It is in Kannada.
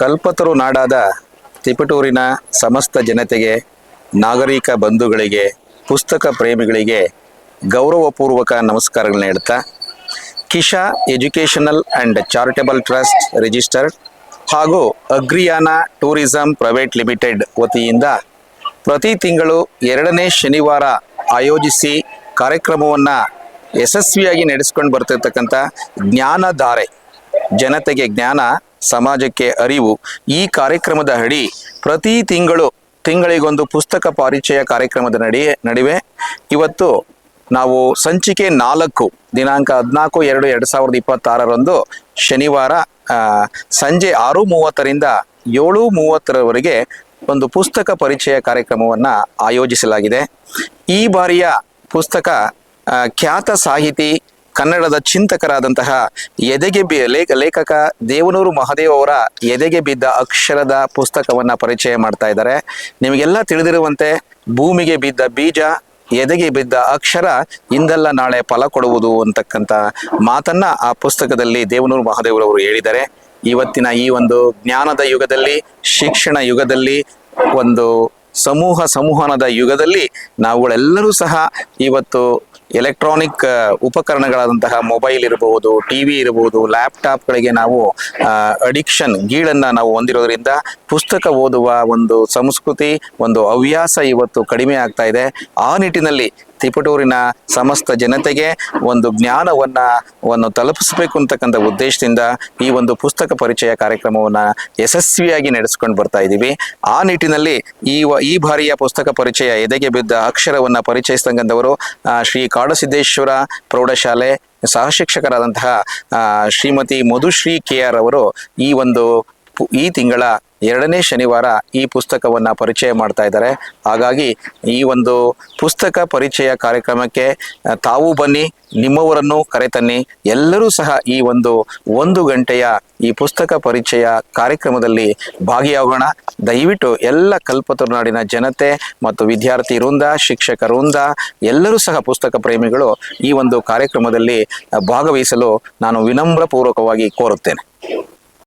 ಕಲ್ಪತರು ನಾಡಾದ ತಿಪಟೂರಿನ ಸಮಸ್ತ ಜನತೆಗೆ, ನಾಗರಿಕ ಬಂಧುಗಳಿಗೆ, ಪುಸ್ತಕ ಪ್ರೇಮಿಗಳಿಗೆ ಗೌರವಪೂರ್ವಕ ನಮಸ್ಕಾರಗಳನ್ನ ಹೇಳ್ತಾ, Kisha educational and charitable trust registered ಹಾಗೂ ಅಗ್ರಿಯಾನ ಟೂರಿಸಂ ಪ್ರೈವೇಟ್ ಲಿಮಿಟೆಡ್ ವತಿಯಿಂದ ಪ್ರತಿ ತಿಂಗಳು ಎರಡನೇ ಶನಿವಾರ ಆಯೋಜಿಸಿ ಕಾರ್ಯಕ್ರಮವನ್ನು ಯಶಸ್ವಿಯಾಗಿ ನಡೆಸ್ಕೊಂಡು ಬರ್ತಿರ್ತಕ್ಕಂಥ ಜ್ಞಾನಧಾರೆ, ಜನತೆಗೆ ಜ್ಞಾನ ಸಮಾಜಕ್ಕೆ ಅರಿವು. ಈ ಕಾರ್ಯಕ್ರಮದ ಅಡಿ ಪ್ರತಿ ತಿಂಗಳು ತಿಂಗಳಿಗೊಂದು ಪುಸ್ತಕ ಪರಿಚಯ ಕಾರ್ಯಕ್ರಮದ ನಡಿ, ನಡುವೆ ಇವತ್ತು ನಾವು ಸಂಚಿಕೆ ನಾಲ್ಕು, ದಿನಾಂಕ ಹದಿನಾಲ್ಕು, ಎರಡು ಎರಡು ಸಾವಿರದ ಇಪ್ಪತ್ತಾರರಂದು ಶನಿವಾರ ಸಂಜೆ ಆರು ಮೂವತ್ತರಿಂದ ಏಳು ಮೂವತ್ತರವರೆಗೆ ಒಂದು ಪುಸ್ತಕ ಪರಿಚಯ ಕಾರ್ಯಕ್ರಮವನ್ನು ಆಯೋಜಿಸಲಾಗಿದೆ. ಈ ಬಾರಿಯ ಪುಸ್ತಕ ಖ್ಯಾತ ಸಾಹಿತಿ ಕನ್ನಡದ ಚಿಂತಕರಾದಂತಹ ಎದೆಗೆ ಬಿ ಲೇಖ ಲೇಖಕ ದೇವನೂರು ಮಹಾದೇವ್ ಅವರ ಎದೆಗೆ ಬಿದ್ದ ಅಕ್ಷರದ ಪುಸ್ತಕವನ್ನ ಪರಿಚಯ ಮಾಡ್ತಾ ಇದ್ದಾರೆ. ನಿಮಗೆಲ್ಲ ತಿಳಿದಿರುವಂತೆ ಭೂಮಿಗೆ ಬಿದ್ದ ಬೀಜ, ಎದೆಗೆ ಬಿದ್ದ ಅಕ್ಷರ ಇಂದಲ್ಲ ನಾಳೆ ಫಲ ಕೊಡುವುದು ಅಂತಕ್ಕಂಥ ಮಾತನ್ನ ಆ ಪುಸ್ತಕದಲ್ಲಿ ದೇವನೂರು ಮಹಾದೇವರವರು ಹೇಳಿದ್ದಾರೆ. ಇವತ್ತಿನ ಈ ಒಂದು ಜ್ಞಾನದ ಯುಗದಲ್ಲಿ, ಶಿಕ್ಷಣ ಯುಗದಲ್ಲಿ, ಒಂದು ಸಮೂಹ ಸಂವಹನದ ಯುಗದಲ್ಲಿ ನಾವುಗಳೆಲ್ಲರೂ ಸಹ ಇವತ್ತು ಎಲೆಕ್ಟ್ರಾನಿಕ್ ಉಪಕರಣಗಳಾದಂತಹ ಮೊಬೈಲ್ ಇರಬಹುದು ಟಿ ವಿ ಇರಬಹುದು, ಲ್ಯಾಪ್ಟಾಪ್ಗಳಿಗೆ ನಾವು ಅಡಿಕ್ಷನ್, ಗೀಳನ್ನ ನಾವು ಹೊಂದಿರೋದ್ರಿಂದ ಪುಸ್ತಕ ಓದುವ ಒಂದು ಸಂಸ್ಕೃತಿ, ಒಂದು ಹವ್ಯಾಸ ಇವತ್ತು ಕಡಿಮೆ ಆಗ್ತಾ ಇದೆ. ಆ ನಿಟ್ಟಿನಲ್ಲಿ ತಿಪಟೂರಿನ ಸಮಸ್ತ ಜನತೆಗೆ ಒಂದು ಜ್ಞಾನವನ್ನ ವನ್ನು ತಲುಪಿಸಬೇಕು ಅಂತಕ್ಕಂಥ ಉದ್ದೇಶದಿಂದ ಈ ಒಂದು ಪುಸ್ತಕ ಪರಿಚಯ ಕಾರ್ಯಕ್ರಮವನ್ನ ಯಶಸ್ವಿಯಾಗಿ ನಡೆಸ್ಕೊಂಡು ಬರ್ತಾ ಇದ್ದೀವಿ ಆ ನಿಟ್ಟಿನಲ್ಲಿ ಈ ಈ ಬಾರಿಯ ಪುಸ್ತಕ ಪರಿಚಯ ಎದೆಗೆ ಬಿದ್ದ ಅಕ್ಷರವನ್ನ ಪರಿಚಯಿಸ್ತಕ್ಕಂಥವರು ಶ್ರೀ ಕಾಡಸಿದ್ದೇಶ್ವರ ಪ್ರೌಢಶಾಲೆ ಸಹ ಶಿಕ್ಷಕರಾದಂತಹ ಶ್ರೀಮತಿ ಮಧುಶ್ರೀ ಕೆ ಆರ್ ಅವರು ಈ ಒಂದು ಈ ತಿಂಗಳ ಎರಡನೇ ಶನಿವಾರ ಈ ಪುಸ್ತಕವನ್ನು ಪರಿಚಯ ಮಾಡ್ತಾ ಇದ್ದಾರೆ. ಹಾಗಾಗಿ ಈ ಒಂದು ಪುಸ್ತಕ ಪರಿಚಯ ಕಾರ್ಯಕ್ರಮಕ್ಕೆ ತಾವು ಬನ್ನಿ, ನಿಮ್ಮವರನ್ನು ಕರೆತನ್ನಿ, ಎಲ್ಲರೂ ಸಹ ಈ ಒಂದು ಒಂದು ಗಂಟೆಯ ಈ ಪುಸ್ತಕ ಪರಿಚಯ ಕಾರ್ಯಕ್ರಮದಲ್ಲಿ ಭಾಗಿಯಾಗೋಣ. ದಯವಿಟ್ಟು ಎಲ್ಲ ಕಲ್ಪತರು ನಾಡಿನ ಜನತೆ ಮತ್ತು ವಿದ್ಯಾರ್ಥಿ ವೃಂದ ಶಿಕ್ಷಕ ವೃಂದ, ಎಲ್ಲರೂ ಸಹ ಪುಸ್ತಕ ಪ್ರೇಮಿಗಳು ಈ ಒಂದು ಕಾರ್ಯಕ್ರಮದಲ್ಲಿ ಭಾಗವಹಿಸಲು ನಾನು ವಿನಮ್ರಪೂರ್ವಕವಾಗಿ ಕೋರುತ್ತೇನೆ.